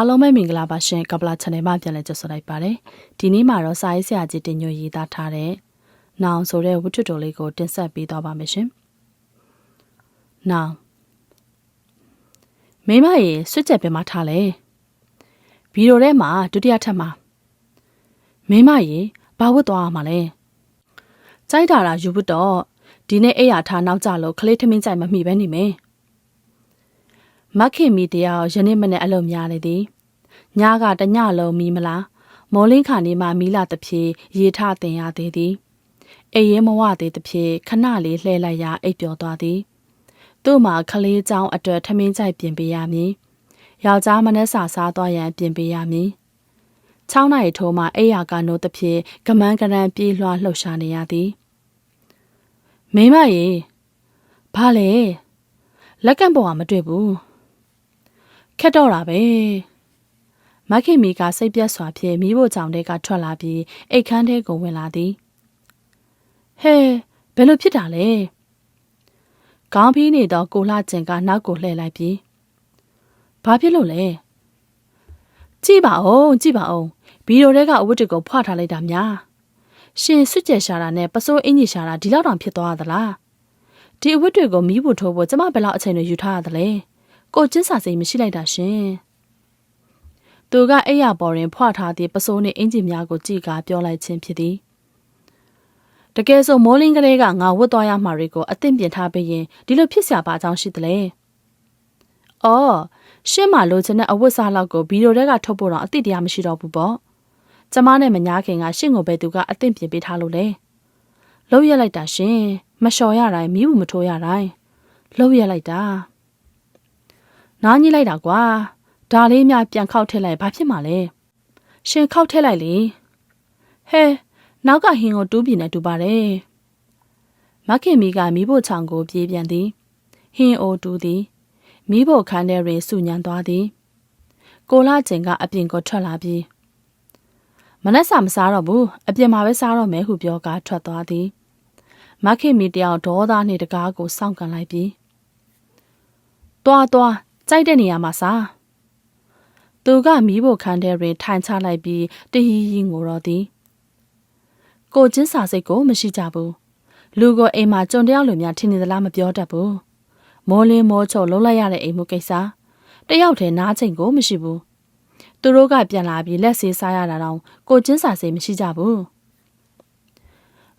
အားလုံးပဲမင်္ဂလာပါရှင်ကပလာ channel မှာပြန်လည်ကြိုဆိုလိုက်ပါတယ်ဒီနေ့မှာတော့စာရေးဆရာကြီးတင်ညွှန်ရေးသားထားတဲ့နောင်ဆိုတဲ့ဝတ္ထုတော်လေးကိုတင်ဆက်ပေးသွားပါမယ်ရှင်နောင်မိမရေစွတ်ကြက်ပြမထားလဲဗီဒီယိုထဲမှာဒုတိယထပ်မှာမိမရေဘာဝတ်သွားရမှာလဲကြိုက်တာလားယူဘတ်တော့ဒီနေ့အိယာထားနောက်ကြလို့ခလေးထမင်းကြိုက်မမိပဲနေမယ် မခင်မီတယောက်ယနေ့မနေ့အလုပ်များနေသည်ညကတညလုံးမီမလားမော်လင်းခါနေမှမီလာတဖြေရေထတင်ရသေးသည်အိမ်ရဲမဝသေးတဖြေခဏလေးလှဲလိုက်ရာအိပ်ပျော်သွားသည်သူ့မှာခလေးချောင်းအတွက်ထမင်းကြိုက်ပြင်ပေးရမည်ယောက်ျားမနှက်စာစားသွားရန်ပြင်ပေးရမည်6နိုင်ထိုးမှအိယာကနိုးတဖြေကမန်းကရန်ပြေးလွှားလှုပ်ရှားနေရသည်မိမရေဘာလဲလက်ကန့်ပေါ်ကမတွေ့ဘူး ခက်တော့တာပဲမခင်မီကစိတ်ပြတ်စွာဖြင့်မိဖို့ကြောင့်တဲကထွက်လာပြီးအိတ်ခမ်းထဲကိုဝင်လာသည်ဟဲဘယ်လိုဖြစ်တာလဲခေါင်းဖီးနေသောကိုလှကျင်ကနောက်ကိုလှည့်လိုက်ပြီးဘာဖြစ်လို့လဲကြည့်ပါဦးကြည့်ပါဦးဗီဒီယိုထဲကအဝတ်တွေကိုဖွာထားလိုက်တာများရှင်စွတ်ကြဲရှာတာနဲ့ပစိုးအင်ကြီးရှာတာဒီလောက်တောင်ဖြစ်သွားသလားဒီအဝတ်တွေကိုမီးဖို့ထိုးဖို့ကျမဘယ်လောက်အချိန်တွေယူထားရသလဲ ကိုကျင်းစာစိမ်မရှိလိုက်တာရှင်။သူကအဲ့ရပေါ်တွင်ဖွာထားသည့်ပစိုးနှင့်အင်ဂျင်များကိုကြည့်ကာပြောလိုက်ခြင်းဖြစ်သည်။တကယ်ဆိုမိုးလင်းကလေးကငါဝတ်သွားရမှာတွေကိုအသင့်ပြင်ထားပေးရင်ဒီလိုဖြစ်စရာဘာကြောင့်ရှိသလဲ။အော်ရှင်းမှလိုချင်တဲ့အဝတ်စားလောက်ကိုဗီဒီယိုတွေကထုတ်ဖို့တော့အတိတရားမရှိတော့ဘူးပေါ့။ကျမနဲ့မညာခင်ကရှင့်ကိုပဲသူကအသင့်ပြင်ပေးထားလို့လေ။လှုပ်ရက်လိုက်တာရှင်။မလျှော်ရတိုင်းမီးဘူးမထိုးရတိုင်းလှုပ်ရက်လိုက်တာ။ နားကြီးလိုက်တာကွာ။ဒါလေးများပြန်ခောက်ထည့်လိုက်ဘာဖြစ်မှာလဲ။ရှင်ခောက်ထည့်လိုက်လေ။ဟဲနောက်ကဟင်းကိုတူးပြင်းနေတူပါတယ်။မခင်မီကမိဖို့ချောင်ကိုပြေးပြန်သည်။ဟင်းအိုတူးသည်မိဖို့ခန်းထဲတွင်စုညံသွားသည်။ကိုလာကျင်ကအပြင်ကိုထွက်လာပြီးမနက်စာမစားတော့ဘူးအပြင်မှာပဲစားတော့မယ်ဟုပြောကာထွက်သွားသည်။မခင်မီတယောက်ဒေါသနှင့်တကားကိုစောင့်ကန်လိုက်ပြီးတွားတွား ကြိုက်တဲ့နေရာမှာစားသူကမိဖို့ခန်းထဲတွင်ထိုင်ချလိုက်ပြီးတဟီဟီငိုတော့သည်ကိုချင်းစာစိတ်ကိုမရှိကြဘူးလူကိုအိမ်မှာကြုံတယောက်လိုများထင်နေသလားမပြောတတ်ဘူးမောလင်းမောချုံလုံးလိုက်ရတဲ့အိမ်မှုကိစ္စတယောက်တည်းနားချိန်ကိုမရှိဘူးသူတို့ကပြန်လာပြီးလက်ဆေးစားရတာတော့ကိုချင်းစာစိတ်မရှိကြဘူး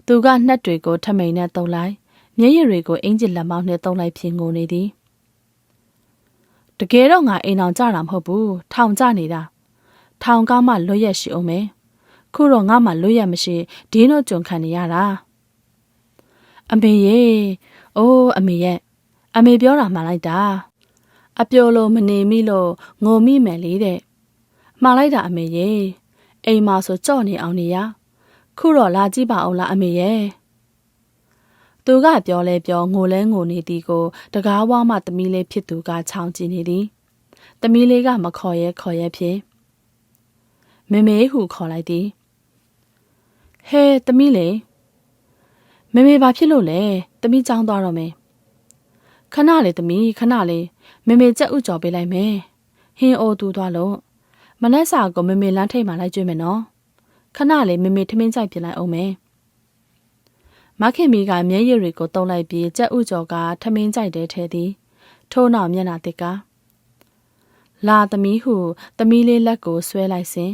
သူကနှက်တွေကိုထမိန်နဲ့တုံလိုက်မျက်ရည်တွေကိုအင်ဂျင်လက်မောင်းနဲ့တုံလိုက်ဖြင်းငိုနေသည် တကယ်တော့ငါအိမ်အောင်ကြတာမဟုတ်ဘူးထောင်ကြနေတာထောင်ကားမှလွတ်ရက်ရှိအောင်မယ်ခုတော့ငါမှလွတ်ရမရှိဒင်းတို့ကြုံခံနေရတာအမေရေအိုးအမေရဲ့အမေပြောတာမှန်လိုက်တာအပြိုလိုမနေမိလို့ငိုမိမယ်လေတဲ့မှားလိုက်တာအမေရေအိမ်မှာဆိုကြော့နေအောင်နေရခုတော့လာကြည့်ပါအောင်လားအမေရဲ့ သူကပြောလဲပြောငိုလဲငိုနေသည်ကိုတကားဝါမှသမီးလေးဖြစ်သူကချောင်းကြည့်နေသည်သမီးလေးကမခေါ်ရဲခေါ်ရဲဖြစ်မမေဟုခေါ်လိုက်သည်ဟဲသမီးလေမမေဘာဖြစ်လို့လဲသမီးကြောင်းသွားတော့မယ်ခဏလေသမီးခဏလေမမေကြက်ဥကြော်ပေးလိုက်မယ်ဟင်းအိုးတူသွားလို့မနက်စာကိုမမေလမ်းထိပ်မှာလိုက်ကြွေးမယ်နော်ခဏလေမမေထမင်းကြိုက်ပြင်လိုက်အောင်မယ် မခင်မီကမျက်ရည်တွေကိုတုံးလိုက်ပြီးကြက်ဥကြော်ကထမင်းကြိုက်တဲ့ထဲသည်ထိုးနောက်မျက်နှာတစ်ကလာသမီးဟုသမီးလေးလက်ကိုဆွဲလိုက်စဉ်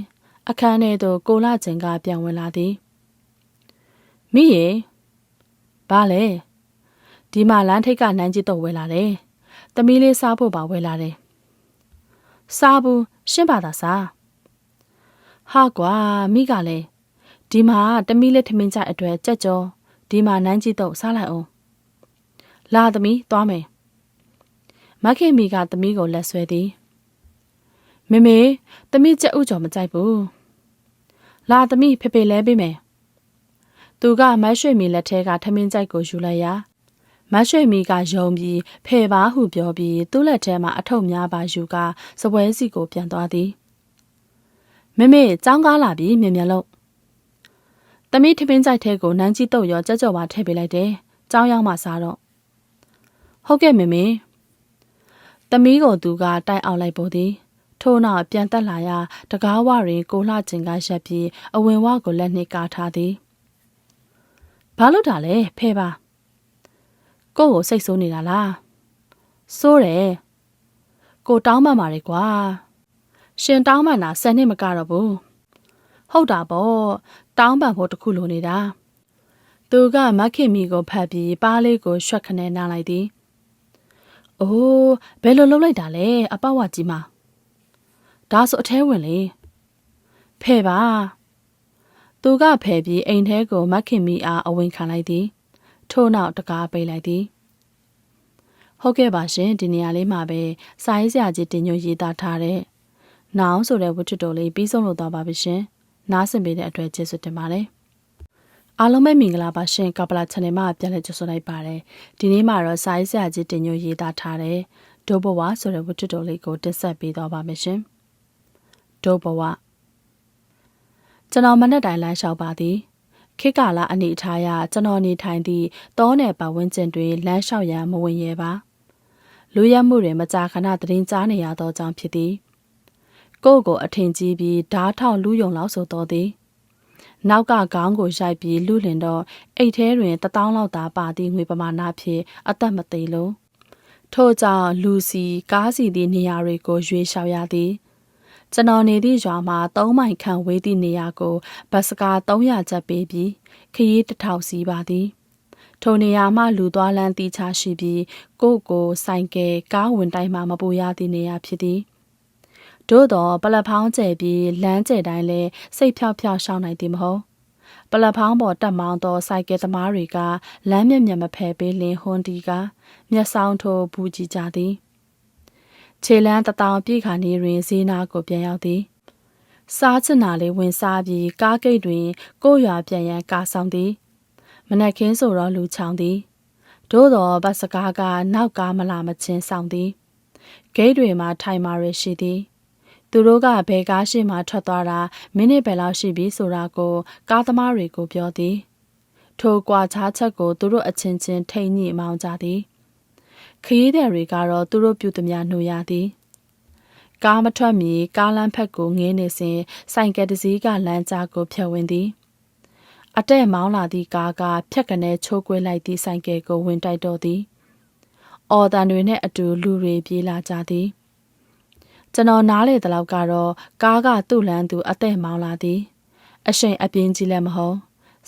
အခန်းထဲသို့ကိုလာကျင်ကပြန်ဝင်လာသည်မိရေဘာလဲဒီမှာလမ်းထိပ်ကနန်းကြီးတော့ဝဲလာတယ်သမီးလေးစားဖို့ပါဝဲလာတယ်စားဘူးရှင်းပါသာစားဟာကွာမိကလည်းဒီမှာတမီးလေးထမင်းကြအတွက်ကြက်ကြော ဒီမှာနန်းကြီးတော့စားလိုက်အောင်လာသမီးသွားမယ်မခင်မီကသမီးကိုလက်ဆွဲသည်မေမေသမီးကြက်ဥကြော်မကြိုက်ဘူးလာသမီးဖေဖေလဲပေးမယ်သူကမတ်ရွှေမီလက်ထဲကထမင်းကြိုက်ကိုယူလိုက်ရာမတ်ရွှေမီကယုံပြီးဖဲပါဟုပြောပြီးသူ့လက်ထဲမှာအထုပ်များပါယူကစပွဲစီကိုပြန်သွားသည်မမေចောင်းကားလာပြီမြင်မြန်လို့ တမီးထမင်းကြိုက်ထဲကိုနန်းကြီးတုတ်ရောကြက်ကြော်ပါထည့်ပေးလိုက်တယ်။ကြောင်းရောက်မှစားတော့ဟုတ်ကဲ့မမေ။တမီးကိုသူကတိုက်အောင်လိုက်ပေါ်သည်။ထိုထို့နောက်ပြန်တက်လာရာတကားဝတွင်ကိုလှချင်းကရက်ပြီးအဝင်ဝကိုလက်နှင့်ကာထားသည်ဘာလို့တာလဲဖဲပါကို့ကိုစိတ်ဆိုးနေတာလားစိုးတယ်ကိုတောင်းပန်ပါလေကွာရှင်တောင်းပန်တာ10နှစ်မကတော့ဘူးဟုတ်တာပေါ့ တောင်းပန်ဖို့တခုလိုနေတာသူကမခင်မီကိုဖတ်ပြီးပါးလေးကိုရွှက်ခနဲနားလိုက်သည်။အိုးဘယ်လိုလုပ်လိုက်တာလဲအပဝကြီးမ။ဒါဆိုအထဲဝင်လေ။ဖဲ့ပါ။သူကဖဲ့ပြီးအိမ်ထဲကိုမခင်မီအားအဝင်ခံလိုက်သည်။ထို့နောက်တကားပိတ်လိုက်သည်။ဟုတ်ကဲ့ပါရှင်ဒီနေရာလေးမှာပဲစာရေးဆရာကြီးတင်ညွှန်ရေးသားထားတဲ့။နောင်ဆိုတဲ့ဝတ္ထုတော်လေးပြီးဆုံးလို့သွားပါပြီရှင်။ နားဆင်ပေးတဲ့အတွက်ကျေးဇူးတင်ပါတယ်။အားလုံးပဲမင်္ဂလာပါရှင်ကပလာ channel မှာပြန်လည်ကြိုဆိုလိုက်ပါတယ်ဒီနေ့မှာတော့စာရေးဆရာကြီးတင်ညိုရေးသားထားတဲ့ဒိုးဘဝဆိုတဲ့ဝတ္ထုတော်လေးကိုတင်ဆက်ပေးတော့ပါမယ်ရှင်ဒိုးဘဝကျွန်တော်မနေ့တိုင်းလမ်းလျှောက်ပါသည်ခေတ်ကာလအနေထားအရကျွန်တော်နေထိုင်သည့်တောနယ်ပတ်ဝန်းကျင်တွင်လမ်းလျှောက်ရန်မဝင်ရဲပါလူရမှုတွေမကြာခဏသတင်းကြားနေရသောကြောင့်ဖြစ်သည် ကိုယ့်ကိုအထင်ကြီးပြီးဓားထောင်လူယုံလောက်ဆိုတော်သည်နောက်ကခေါင်းကိုရိုက်ပြီးလူလင်တော့အိတ်ထဲတွင်တထောင်းလောက်သာပါသည့်ငွေပမာဏဖြင့်အသက်မသေးလုံးထို့ကြောင့်လူစီကားစီသည့်နေရာတွေကိုရွေးလျှောက်ရသည်ကျွန်တော်နေသည့်ရွာမှာ၃မိုင်ခန့်ဝေးသည့်နေရာကိုဘတ်စကား300ကျပ်ပေးပြီးခရီးတစ်ထောင်စီးပါသည်ထိုနေရာမှလူသွားလမ်းတီးချရှိပြီးကိုကို ဆိုင်ကယ်ကားဝင်တိုင်းမှမပူရသည့်နေရာဖြစ်သည် သို့တော့ပလက်ဖောင်းကျဲပြီးလမ်းကျဲတိုင်းလဲစိတ်ဖြောက်ဖြောက်ရှောင်းနိုင်သည်မဟုတ်ပလက်ဖောင်းပေါ်တက်မောင်းသောစိုက်ကယ်သမားတွေကလမ်းမြက်မြက်မဖယ်ပေးလင်းဟွန်ဒီကမျက်စောင်းထိုးဘူးကြည့်ကြသည်ခြေလန်းတတောင်ပြည့်ခါနေတွင်ဈေးနာကိုပြန်ရောက်သည်စားချင်တာလေးဝင်စားပြီးကားဂိတ်တွင် ကိုရွာပြန်ရန်ကာဆောင်သည်မနက်ခင်းဆိုတော့လူချောင်းသည်သို့တော်ဘတ်စကားကနောက်ကားမလာမချင်းဆောင်သည်ဂိတ်တွေမှာထိုင်မာရရှိသည် သူတို့ကဘယ်ကားရှိမှထွက်သွားတာမိနစ်ပဲလောက်ရှိပြီဆိုတာကို ကားသမားတွေကိုပြောသည်ထိုကွာခြားချက်ကိုသူတို့အချင်းချင်းထိန်ညိမောင်းကြသည်ခရီးသည်တွေကတော့သူတို့ပြုသမျှနှိုရသည်ကားမထွက်မီကားလမ်းဖက်ကိုငင်းနေစဉ်ဆိုင်ကယ်တစ်စီးကလမ်းကြားကိုဖြတ်ဝင်သည်အတဲ့မောင်းလာသည့်ကားကဖြက်ကနေချိုးကွေးလိုက်သည့်ဆိုင်ကယ်ကိုဝင်တိုက်တော့သည်အော်တန်တွေနဲ့အတူလူတွေပြေးလာကြသည် ကျွန်တော်နားလေတဲ့လောက်ကတော့ကားကသူ့လမ်းသူအသက်မောင်းလာသည် အရှိန်အပြင်းကြီးလည်းမဟုတ်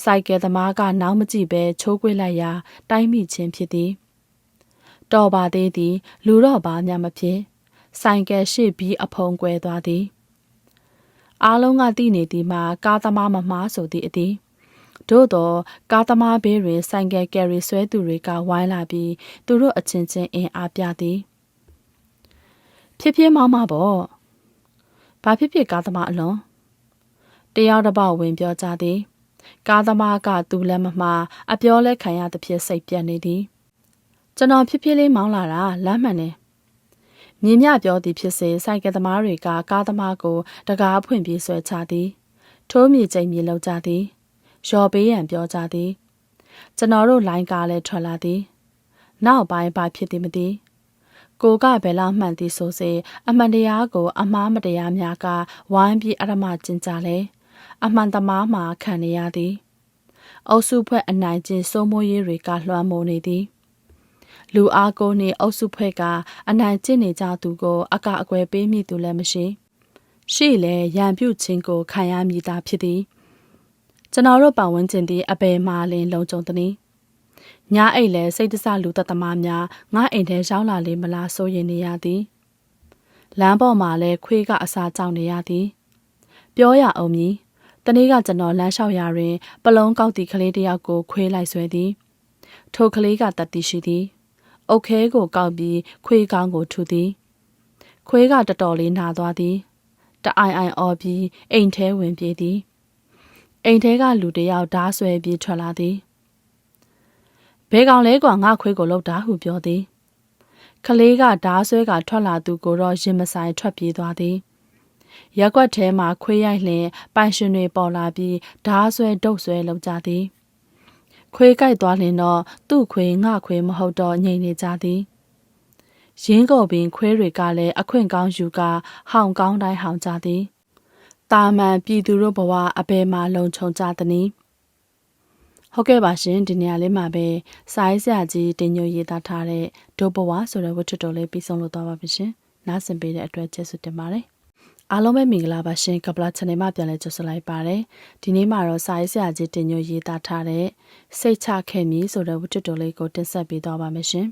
စိုက်ကယ်သမားကနောက်မကြည့်ပဲချိုးကွေးလိုက်ရာတိုင်းမိခြင်းဖြစ်သည်တော်ပါသေးသည် လူတော့ပါများမဖြစ်ဆိုင်ကယ်ရှိပြီးအဖုံကွဲသွားသည်အားလုံးကသိနေသည်မှာကားသမားမမှားဆိုသည့်အသည်သို့တော့ကားသမားဘေးတွင်ဆိုင်ကယ်ကယ်ရီဆွဲသူတွေကဝိုင်းလာပြီးသူတို့အချင်းချင်းအင်အားပြသည် ဖြစ်ဖြစ်မောင်းမပေါ့ဘာဖြစ်ဖြစ်ကားသမားအလွန်တယောက်တစ်ပေါက်ဝင်ပြောကြသည်ကားသမားကသူလည်းမမှားအပြောလဲခံရသဖြင့်စိတ်ပြတ်နေသည်ကျွန်တော်ဖြစ်ဖြစ်လေးမောင်းလာတာလမ်းမှန်နေမြင်မြပြောသည်ဖြစ်စေစိုက်ကယ်သမားတွေကကားသမားကိုတကားဖွင့်ပြီးဆွဲချသည်ထိုးမြေကျိန်မြေလောက်ကြသည်ရော်ပေးရန်ပြောကြသည်ကျွန်တော်တို့လိုင်းကားလည်းထွက်လာသည်နောက်ပိုင်းဘာဖြစ်သည်မသိ ကိုကဘယ်လောက်မှန်သည်ဆိုစေအမှန်တရားကိုအမှားမတရားများကဝိုင်းပြီးအရမကျင်ကြလဲအမှန်သမားမှာခံနေရသည်အုပ်စုဖွဲ့အနိုင်ကျင့်စိုးမိုးရေးတွေကလွှမ်းမိုးနေသည်လူအားကိုနှင့်အုပ်စုဖွဲ့ကအနိုင်ကျင့်နေကြသူကိုအကအကွယ်ပေးမိသူလည်းမရှိရှိလေရန်ပြုခြင်းကိုခံရမည်သာဖြစ်သည်ကျွန်တော်တို့ပတ်ဝန်းကျင်သည်အပေမာလင်လုံခြုံသည် ညအိတ်လဲစိတ်တဆလူသက်သမားများငါအိမ်ထဲရောက်လာလေမလားဆိုရင်နေရသည်လမ်းပေါ်မှာလဲခွေးကအစာကြောင်နေရသည်ပြောရအောင်မည်တနေ့ကကျွန်တော်လမ်းလျှောက်ရာတွင်ပလုံးကောက်သည့်ကလေးတစ်ယောက်ကိုခွေးလိုက်ဆွဲသည်ထိုကလေးကတတ်သိရှိသည်အုတ်ခဲကိုကောက်ပြီးခွေးကောင်းကိုထူသည်ခွေးကတော်တော်လေးနာသွားသည်တအိုင်အိုင်အော်ပြီးအိမ်ထဲဝင်ပြေးသည်အိမ်ထဲကလူတစ်ယောက်ဓားဆွဲပြီးထွက်လာသည် ဘဲကောင်လဲကွာငါခွေးကိုလောက်တာဟုပြောသည်ကလေးကဓားဆွဲကထွက်လာသူကိုတော့ရင်မဆိုင်ထွက်ပြေးသွားသည်ရက်ွက်ထဲမှာခွေးရိုက်လျင်ပိုင်ရှင်တွေပေါ်လာပြီးဓားဆွဲဒုတ်ဆွဲလောက်ကြသည် ခွေးကြိုက်သွားလျင်တော့သူ့ခွေးငါခွေးမဟုတ်တော့ငြိမ်နေကြသည်ရင်းကော်ပင်ခွဲတွေကလည်းအခွင့်ကောင်းယူကာဟောင်ကောင်းတိုင်းဟောင်ကြသည်တာမန်ပြည်သူတို့ဘဝအဘယ်မှာလုံခြုံကြသနည်း ဟုတ်ကဲ့ပါရှင်ဒီနေရာလေးမှာပဲစာရေးဆရာကြီးတင်ညိုရေးသားထားတဲ့ဒိုဘဝဆိုတဲ့ဝတ္ထုတော်လေးပြီးဆုံးလို့သွားပါပြီရှင်နားဆင်ပေးတဲ့အတွက်ကျေးဇူးတင်ပါတယ်အားလုံးပဲမင်္ဂလာပါရှင်ကပလာ channel မှာပြန်လည်ကြိုဆိုလိုက်ပါတယ်ဒီနေ့မှာတော့စာရေးဆရာကြီးတင်ညိုရေးသားထားတဲ့စိတ်ချခဲ့မည်ဆိုတဲ့ဝတ္ထုတော်လေးကိုတင်ဆက်ပေးသွားပါမယ်ရှင်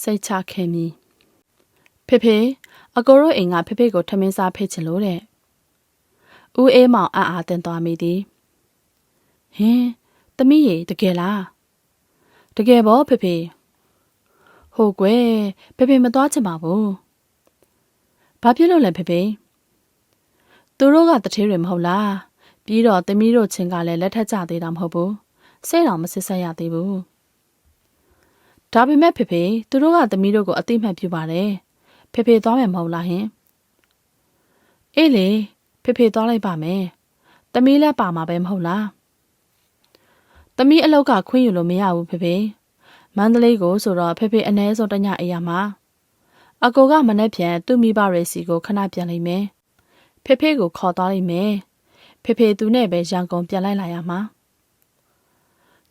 စိတ်ချခဲ့မည်ဖေဖေအကိုတို့အိမ်ကဖေဖေကိုထမင်းစားဖိတ်ချင်လို့တဲ့ဦးအေးမောင်အံ့အားတင်သွားမိသည် ဟင်းသမီးရေတကယ်လားတကယ်ပေါ့ဖေဖေဟိုကွယ်ဖေဖေမသွားချင်ပါဘူးဘာဖြစ်လို့လဲဖေဖေသူတို့ကတထေးတွေမဟုတ်လားပြီးတော့သမီးတို့ချင်းကလည်းလက်ထက်ကြသေးတာမဟုတ်ဘူးစိတ်တော်မစစ်ဆက်ရသေးဘူးဒါပေမဲ့ဖေဖေသူတို့ကသမီးတို့ကိုအသိမှတ်ပြုပါတယ်ဖေဖေသွားမယ်မဟုတ်လားဟင်အေးလေဖေဖေသွားလိုက်ပါမယ်သမီးလည်းပါမှာပဲမဟုတ်လား သမီးအလောက်ကခွင့်ယူလို့မရဘူးဖေဖေမန္တလေးကိုဆိုတော့ဖေဖေအ ਨੇ ဆုံးတညအိယာမှာအကိုကမနေ့ပြန်သူ့မိဘရဲ့စီကိုခဏပြန်လိုက်မယ်ဖေဖေကိုခေါ်သွားလိုက်မယ်ဖေဖေသူနဲ့ပဲရန်ကုန်ပြန်လိုက်လာရမှာ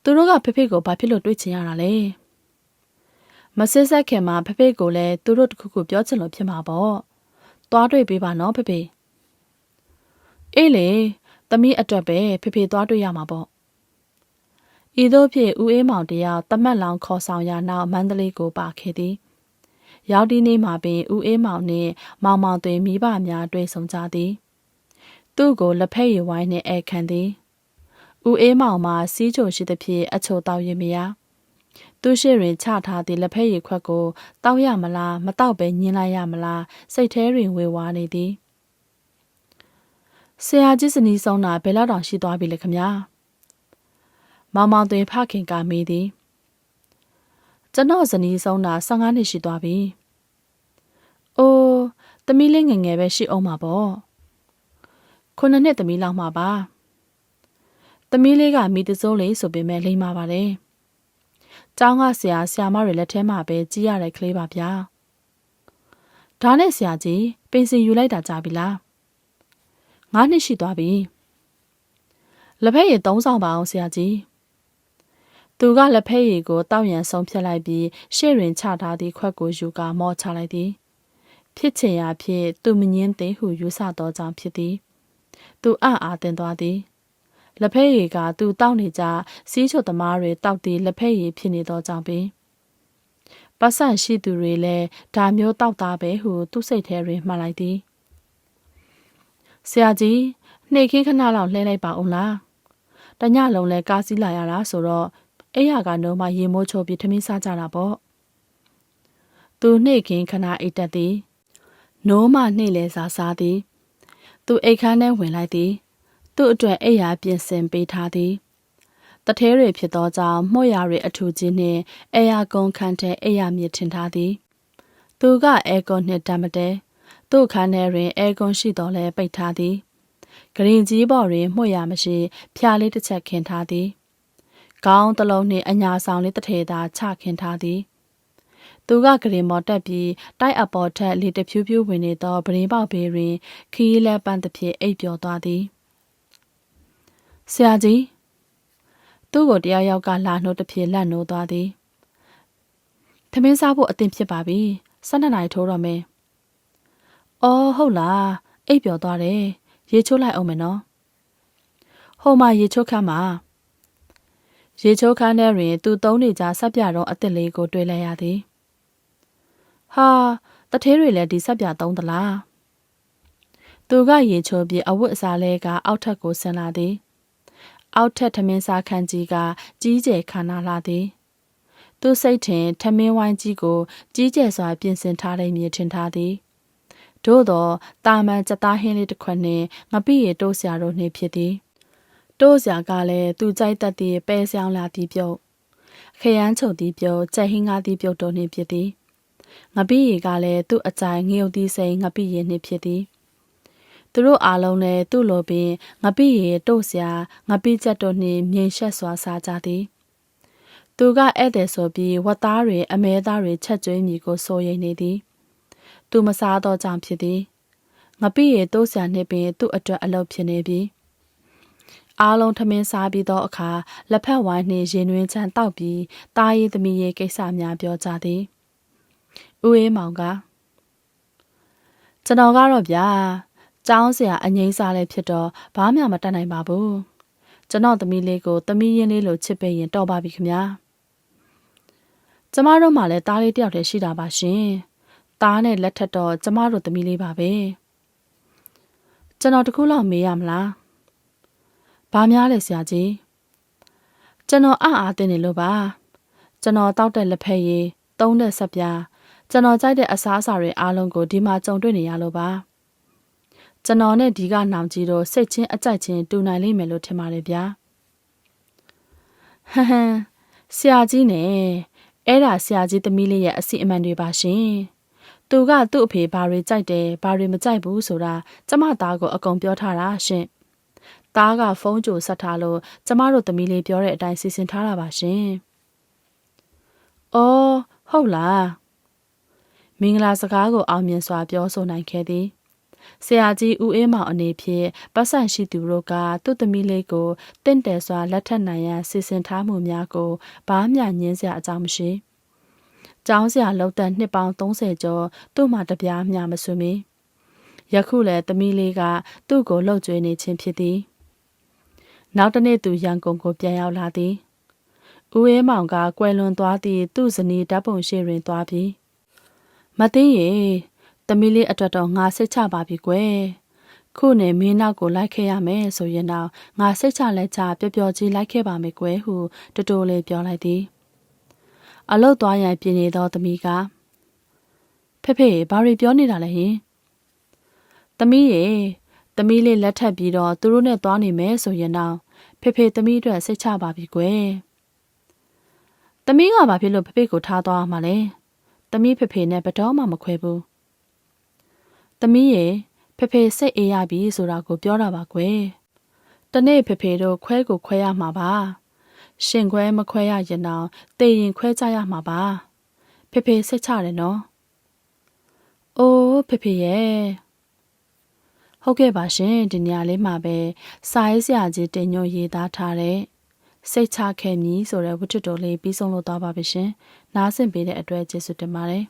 သူတို့ကဖေဖေကိုဘာဖြစ်လို့တွေးချင်ရတာလဲမဆစ်ဆက်ခင်မှာဖေဖေကိုလည်းသူတို့တခုခုပြောချင်လို့ဖြစ်မှာပေါ့သွားတွေ့ပေးပါနော်ဖေဖေအေးလေသမီးအတွက်ပဲဖေဖေသွားတွေ့ရမှာပေါ့ ဤသို့ဖြင့်ဦးအေးမောင်တယောက်တမတ်လောင်ခေါ်ဆောင်ရာနောက်မန္တလေးကိုပါခဲ့သည်ရောက်ဒီနေ့မှာပင်ဦးအေးမောင်နှင့်မောင်မောင်တွင်မိဘများတွေ့ဆုံကြသည်သူ့ကိုလက်ဖက်ရည်ဝိုင်းနှင့်ဧခံသည်ဦးအေးမောင်မှာစီးချိုရှိသဖြင့်အချိုတောက်ရမရသူရှိတွင်ချထားသည့်လက်ဖက်ရည်ခွက်ကိုတောက်ရမလားမတောက်ပဲညင်းလိုက်ရမလားစိတ်ထဲတွင်ဝေဝါးနေသည်ဆရာကြီးစနီးဆုံးတာဘယ်လောက်တောင်ရှိသွားပြီလဲခမညာ မောင်မောင်သွေဖခင်ကမေးသည်ကျွန်တော်ဇနီးဆုံးတာ15နှစ်ရှိသွားပြီ။အိုးသမီးလေးငယ်ငယ်ပဲရှိအောင်ပါပေါ့။ခုနှစ်နှစ်သမီးလောက်မှပါ။သမီးလေးကမိတစိုးလေးဆိုပေမဲ့လိမ့်ပါပါတယ်။ကျောင်းကဆရာဆရာမတွေလက်ထဲမှာပဲကြီးရတဲ့ကလေးပါဗျာ။ဒါနဲ့ဆရာကြီးပင်စင်ယူလိုက်တာကြပြီလား။ငါးနှစ်ရှိသွားပြီ။လက်ဖက်ရည်သုံးဆောင်ပါအောင်ဆရာကြီး။ သူကလက်ဖက်ရည်ကိုတောက်ရန်ဆုံးဖြတ်လိုက်ပြီးရှေ့တွင်ချထားသည့်ခွက်ကိုယူကာမော့ချလိုက်သည်ဖြစ်ချင်ရာဖြစ်သူမငင်းသိဟုယူဆသောကြောင့်ဖြစ်သည်သူအံ့အားသင်သွားသည်လက်ဖက်ရည်ကသူတောက်နေကြစီးချိုသမားတွေတောက်သည့်လက်ဖက်ရည်ဖြစ်နေသောကြောင့်ပင်ပတ်စံရှိသူတွေလည်းဒါမျိုးတောက်သားပဲဟုသူ့စိတ်ထဲတွင်မှတ်လိုက်သည်ဆရာကြီးနှိတ်ခင်းခဏလောက်လှဲလိုက်ပါအောင်လားတညလုံးလဲကားစီးလာရတာဆိုတော့ အဲ့ရကနှုံးမရေမိုးချိုပြီးထမင်းစားကြတာပေါ့သူနှိတ်ခင်ခဏအိတ်တက်သည်နိုးမနှိတ်လဲစားစားသည် သူအိတ်ခမ်းထဲဝင်လိုက်သည် သူ့အတွက်အိတ်ရာပြင်ဆင်ပေးထားသည်တထဲတွေဖြစ်သောကြောင့်မှု့ရာတွေအထူးကြီးနှင့်အေယာကွန်ခန့်ထဲအိတ်ရာမြစ်ထင်ထားသည် သူကအဲကွန်နှင့်တမတဲသူ့ခန်းထဲတွင်အဲကွန်ရှိတော်လဲပိတ်ထားသည်ဂရင်ကြီးပေါ်တွင်မှု့ရာမရှိဖျားလေးတစ်ချက်ခင်းထားသည် ခေါင်းတစ်လုံးနှင့်အညာဆောင်လေးတစ်ထည်သာချခင်ထားသည်သူကဂရင်မော်တက်ပြီးတိုက်အပေါ်ထက်လေတဖြူးဖြူးဝင်နေသောပရင်းပေါက်ဘေးတွင် ခီးလက်ပန်းတစ်ဖြစ်အိပ်ပျော်သွားသည်ဆရာကြီးသူ့ကိုတယောက်ယောက်ကလာနှုတ်တစ်ဖြစ်လက်နှိုးသွားသည်သမင်းစားဖို့အသင့်ဖြစ်ပါပြီ၁၂နာရီထိုးတော့မယ်အော်ဟုတ်လားအိပ်ပျော်သွားတယ်ရေချိုးလိုက်အောင်မယ်နော်ဟိုမှာရေချိုးခမ်းမှာ ရေချိုးခန်းထဲတွင် သူသုံးနေကြဆက်ပြတော့အစ်စ်လေးကို တွေ့လိုက်ရသည်ဟာတထဲတွေလည်းဒီဆက်ပြသုံးသလားသူကရေချိုးပြီးအဝတ်အစားလဲကအောက်ထပ်ကိုဆင်းလာသည်အောက်ထပ်ထမင်းစားခန်းကြီးကကြီးကျယ်ခါနာလာသည်သူစိတ်ထင်ထမင်းဝိုင်းကြီးကို ကြီးကျယ်စွာပြင်ဆင်ထားတဲ့မြေထင်ထားသည်သို့သောတာမန်ကြသားဟင်းလေးတစ်ခွက်နှင့်ငပိရတိုးစရာတို့နှင့်ဖြစ်သည် တိုးစရာကလည်းသူကြိုက်တတ်သည့်ပဲဆောင်လာသည်ပြုတ်ခရမ်းချုပ်သည်ပြုတ်ကြက်ဟင်းကားသည်ပြုတ်တို့နှင့်ဖြစ်သည်ငပိရီကလည်းသူ့အကြိုင်ငရုတ်သည်စိန်ငပိရီနှင့်ဖြစ်သည်သူတို့အားလုံးလည်းသူ့လိုပင်ငပိရီတို့စရာငပိချက်တို့နှင့်မြင်ရှက်စွာစားကြသည်သူကဧည့်သည်ဆိုပြီးဝတ်သားတွေအမဲသားတွေချက်ကျွေးမိကိုစိုးရိမ်နေသည်သူမစားတော့ကြောင့်ဖြစ်သည်ငပိရတိုးဆရာနှင့်ပင်သူ့အတွက်အလုပ်ဖြစ်နေပြီ အားလုံးထမင်းစားပြီးသောအခါလက်ဖက်ဝိုင်းနှင့်ရင်တွင်ချမ်းတောက်ပြီးတားရည်သမီးရဲ့ကိစ္စများပြောကြသည်ဦးအေးမောင်ကကျွန်တော်ကတော့ဗျာကျောင်းဆရာအငိမ့်စားလည်းဖြစ်တော့ဘာမှမတတ်နိုင်ပါဘူးကျွန်တော်သမီးလေးကိုသမီးရင်းလေးလိုချစ်ပေးရင်တော်ပါပြီခင်ဗျာကျမတို့မှလည်းတားလေးတယောက်တည်းရှိတာပါရှင်တားနဲ့လက်ထက်တော့ကျမတို့သမီးလေးပါပဲကျွန်တော်တခုလောက်မေးရမလား ဘာများလဲဆရာကြီးကျွန်တော်အအားတင်းနေလို့ပါကျွန်တော်တောက်တဲ့လက်ဖက်ရည်သုံးတဲ့ဆက်ပြားကျွန်တော်ကြိုက်တဲ့အစားအစာတွေအားလုံးကိုဒီမှာကြုံတွေ့နေရလို့ပါကျွန်တော်နဲ့ဒီကနောင်ကြီးတို့စိတ်ချင်းအကြိုက်ချင်းတူနိုင်လိမ့်မယ်လို့ထင်ပါတယ်ဗျာဟဟန်ဆရာကြီးနဲ့အဲ့ဒါဆရာကြီးသမီးလေးရဲ့အစီအမံတွေပါရှင်သူကသူ့အဖေဘာတွေကြိုက်တယ်ဘာတွေမကြိုက်ဘူးဆိုတာကျမသားကိုအကုန်ပြောထားတာရှင် သားကဖုန်းကြိုဆက်ထားလို့ကျမတို့သမီးလေးပြောတဲ့အတိုင်းစီစဉ်ထားတာပါရှင်။အော်ဟုတ်လား။မင်္ဂလာစကားကိုအောင်မြင်စွာပြောဆိုနိုင်ခဲ့သည်။ဆရာကြီးဦးအေးမောင်အနေဖြင့်ပတ်စံရှိသူတို့ကသူ့သမီးလေးကိုတင့်တယ်စွာလက်ထပ်နိုင်ရန်စီစဉ်ထားမှုများကိုဘာမှညင်းစရာအကြောင်းမရှိ။ကျောင်းဆရာလောက်တဲ့နှစ်ပေါင်း30ကျော်သူ့မှာတပြားမျှမဆွေးမီ။ယခုလည်းသမီးလေးကသူ့ကိုလှုပ်ကြွေးနေခြင်းဖြစ်သည်။ နောက်တနေ့သူရန်ကုန်ကိုပြန်ရောက်လာသည်ဦးအေးမောင်ကကွယ်လွန်သွားသည့်သူ့ဇနီးဓာတ်ပုံရှိတွင်သွားပြီးမသိရေသမီးလေးအတွက်တော့ငါစိတ်ချပါပြီကွယ်ခုနေမင်းနောက်ကိုလိုက်ခဲ့ရမယ်ဆိုရင်တော့ငါစိတ်ချလက်ချပျော်ပျော်ကြီးလိုက်ခဲ့ပါမယ်ကွယ်ဟုတတိုးလေးပြောလိုက်သည်အလုတ်သွားရန်ပြင်နေသောသမီးကဖေဖေဘာတွေပြောနေတာလဲဟင်သမီးရေသမီးလေးလက်ထပ်ပြီးတော့သူတို့နဲ့သွားနေမယ်ဆိုရင်တော့ ဖေဖေသမီးအတွက်စိတ်ချပါပြီကွယ်။သမီးကဘာဖြစ်လို့ဖေဖေကိုထားသွားမှာလဲ။သမီးဖေဖေနဲ့ဘတော်မှမခွဲဘူး။သမီးရေဖေဖေစိတ်အေးရပြီဆိုတာကိုပြောတာပါကွယ်။တနေ့ဖေဖေတို့ခွဲကိုခွဲရမှာပါ။ရှင်ခွဲမခွဲရရင်တော့တေရင်ခွဲကြရမှာပါ။ဖေဖေစိတ်ချတယ်နော်။အိုးဖေဖေရဲ့ ဟုတ်ကဲ့ပါရှင်ဒီနေရာလေးမှာပဲစာရေးဆရာကြီးတင်ညွှန်ရေးသားထားတဲ့စိတ်ချခဲ့မည်ဆိုတဲ့ဝတ္ထုတော်လေးပြီးဆုံးလို့သွားပါပြီရှင်နားဆင်ပေးတဲ့အတွက်ကျေးဇူးတင်ပါတယ်